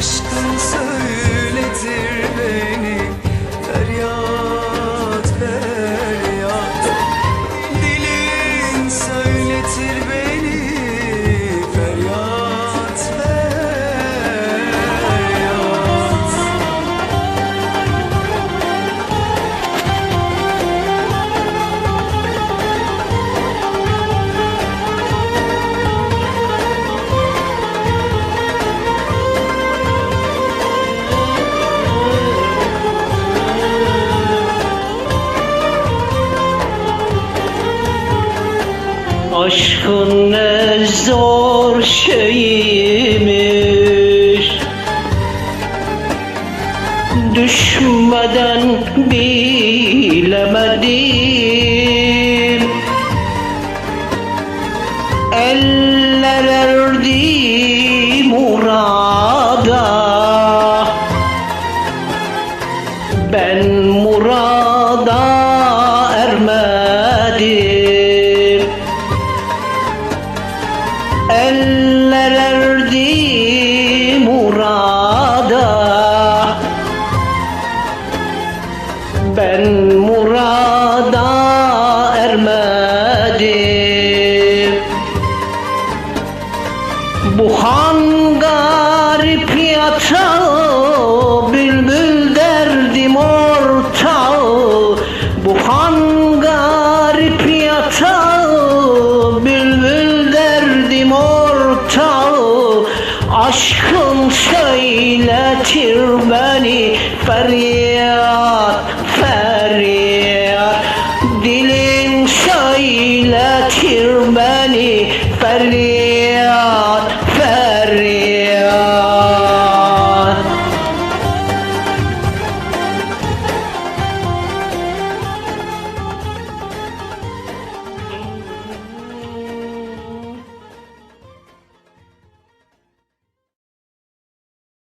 aşkımsın Aşkın ne zor şeymiş Düşmeden bilemedim. Eller erdi murada. Ben murada Eller erdi murada. Ben murada ermedim. Bu han garip yatağı beni feryat feryat. Dilim söyletir beni feryat.